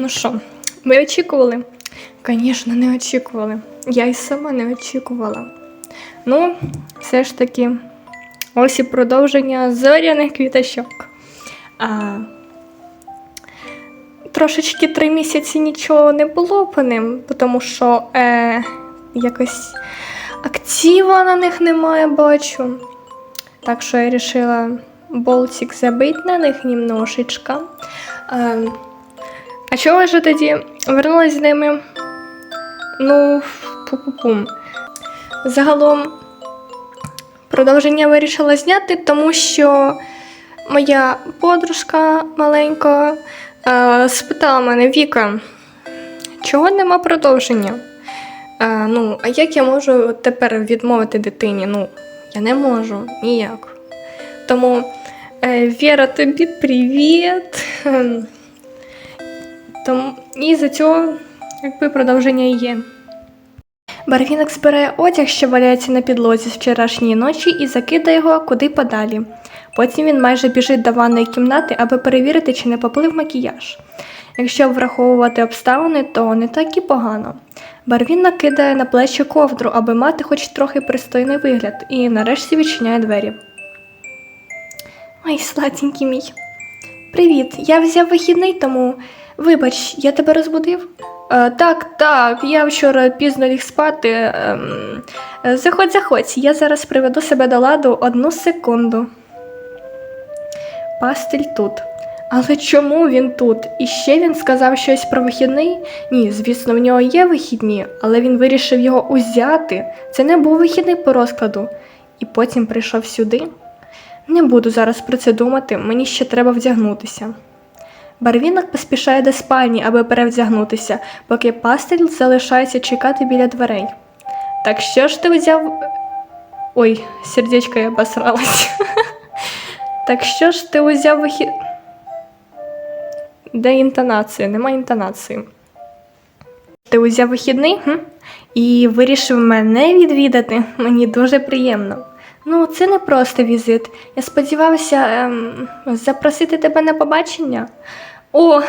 Ну що, ми очікували? Звісно, не очікували. Я й сама не очікувала. Ну, все ж таки, ось і продовження зоряних квіточок. А, трошечки три місяці нічого не було по ним, тому що е, якось актива на них немає, бачу. Так що я вирішила болтик забити на них немножечко. Е, а чого ж тоді вернулась з ними? Ну, пу-пу-пум. Загалом продовження вирішила зняти, тому що моя подружка маленька е, спитала мене Віка, чого нема продовження? Е, ну, а як я можу тепер відмовити дитині? Ну, я не можу ніяк. Тому е, Віра, тобі привіт. Тому і за цього якби продовження є. Барвінок збирає одяг, що валяється на підлозі з вчорашньої ночі, і закидає його куди подалі. Потім він майже біжить до ванної кімнати, аби перевірити, чи не поплив макіяж. Якщо враховувати обставини, то не так і погано. Барвінок кидає на плечі ковдру, аби мати хоч трохи пристойний вигляд, і нарешті відчиняє двері. Ой, сладенький мій. Привіт, я взяв вихідний, тому вибач, я тебе розбудив? Е, так, так, я вчора пізно ліг спати. Ем, е, заходь, заходь, я зараз приведу себе до ладу одну секунду. Пастиль тут. Але чому він тут? І ще він сказав щось про вихідний? Ні, звісно, в нього є вихідні, але він вирішив його узяти. Це не був вихідний по розкладу. І потім прийшов сюди. Не буду зараз про це думати, мені ще треба вдягнутися. Барвінок поспішає до спальні, аби перевдягнутися, поки пастиль залишається чекати біля дверей. Так що ж ти взяв. Ой, сердечко я обосралась. Так що ж ти узяв вихід. Де інтонація? Нема інтонації. Ти узяв вихідний хм? і вирішив мене відвідати. Мені дуже приємно. Ну, це не просто візит. Я сподівався ем, запросити тебе на побачення. О,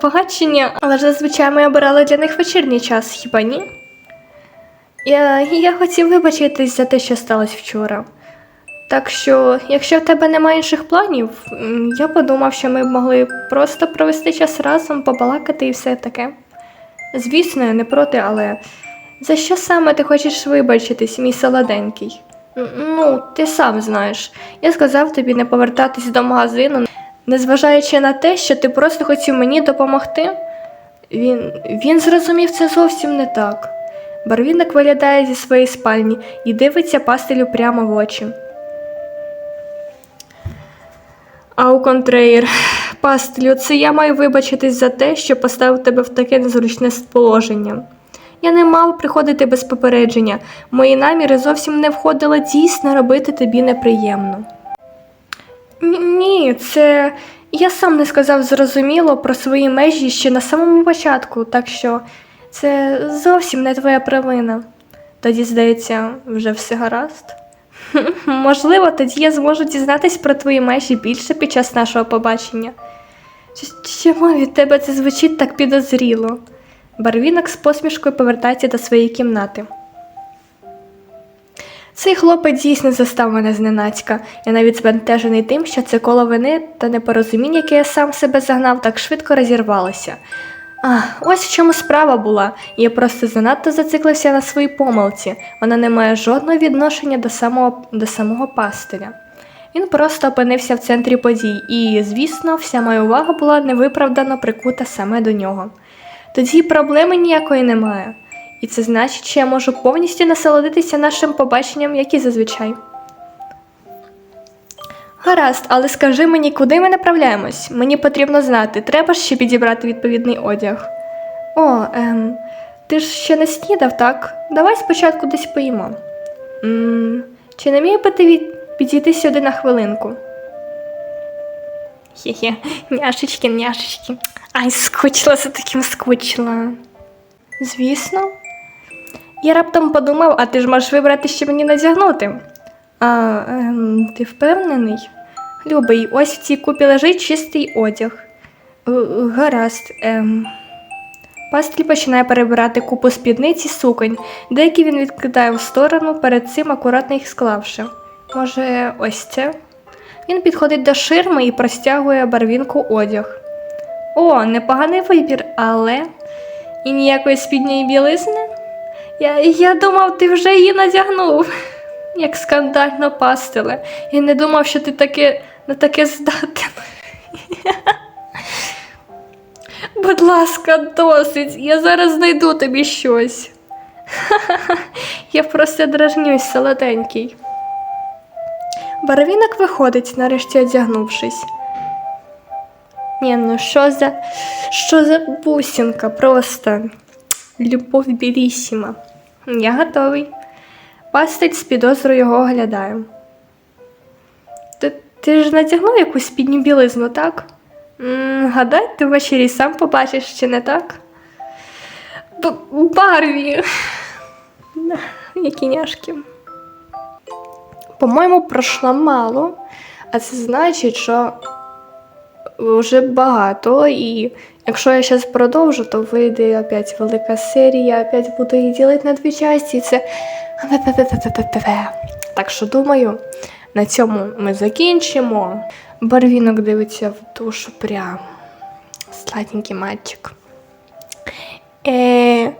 побачення, але ж зазвичай ми обирали для них вечірній час, хіба ні? Я, я хотів вибачитись за те, що сталося вчора. Так що, якщо в тебе немає інших планів, я подумав, що ми б могли просто провести час разом, побалакати і все таке. Звісно, я не проти, але за що саме ти хочеш вибачитись, мій солоденький? Ну, ти сам знаєш. Я сказав тобі не повертатись до магазину, незважаючи на те, що ти просто хотів мені допомогти. Він, він зрозумів це зовсім не так. Барвінок виглядає зі своєї спальні і дивиться пастелю прямо в очі. Ау, контрейр, пастелю, це я маю вибачитись за те, що поставив тебе в таке незручне положення. Я не мав приходити без попередження. Мої наміри зовсім не входили дійсно робити тобі неприємно. Ні, це я сам не сказав зрозуміло про свої межі ще на самому початку, так що це зовсім не твоя провина. Тоді, здається, вже все гаразд. Можливо, тоді я зможу дізнатись про твої межі більше під час нашого побачення. Чому від тебе це звучить так підозріло? Барвінок з посмішкою повертається до своєї кімнати. Цей хлопець дійсно застав мене зненацька. Я навіть збентежений тим, що це коло вини та непорозуміння, яке я сам себе загнав, так швидко розірвалося. А, ось в чому справа була. Я просто занадто зациклився на своїй помилці. Вона не має жодного відношення до самого, до самого пастиря. Він просто опинився в центрі подій, і, звісно, вся моя увага була невиправдано прикута саме до нього. Тоді проблеми ніякої немає. І це значить, що я можу повністю насолодитися нашим побаченням, як і зазвичай. Гаразд, але скажи мені, куди ми направляємось? Мені потрібно знати, треба ж ще підібрати відповідний одяг. О, ем, ти ж ще не снідав, так? Давай спочатку десь поїмо. м чи не міг би ти підійти сюди на хвилинку? Хе-хе, няшечки, няшечки. Ай, скучила за таким скучила. Звісно. Я раптом подумав, а ти ж можеш вибрати, що мені надягнути. А, ем, ти впевнений? Любий, ось в цій купі лежить чистий одяг. Е, Гаразд. Ем, Пастель починає перебирати купу спідниць і суконь. Деякі він відкидає в сторону, перед цим акуратно їх склавши. Може, ось це? Він підходить до ширми і простягує барвінку одяг. О, непоганий вибір, але і ніякої спідньої білизни? Я, я думав, ти вже її надягнув. Як скандально пастиле. Я не думав, що ти таке, на таке здатен. Будь ласка, досить, я зараз знайду тобі щось. Я просто дражнюсь, солоденький. Барвінок виходить, нарешті одягнувшись. Ні, ну що за. Що за бусинка? Просто любов білісіма. Я готовий. Пастель з підозрою його оглядає. Ти, ти ж натягнув якусь спідню білизну, так? м гадай, ти ввечері сам побачиш, чи не так? Б- Барві. Які няшки. По-моєму, пройшло мало, а це значить, що вже багато, і якщо я зараз продовжу, то вийде опять велика серія, опять буду її ділити на дві часті. і Це так що думаю, на цьому ми закінчимо. Барвінок дивиться в душу прям. Сладенький мальчик. Е,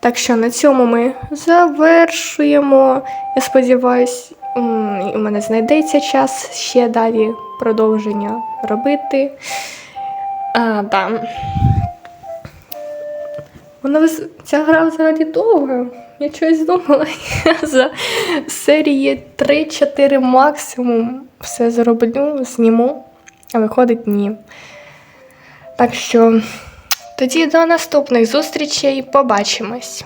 так що на цьому ми завершуємо. Я сподіваюсь, у мене знайдеться час ще далі продовження робити. А, да. Вона ця гра взагалі довга. Я щось думала. Я за серії 3-4 максимум все зроблю, зніму, а виходить ні. Так що тоді до наступних зустрічей побачимось.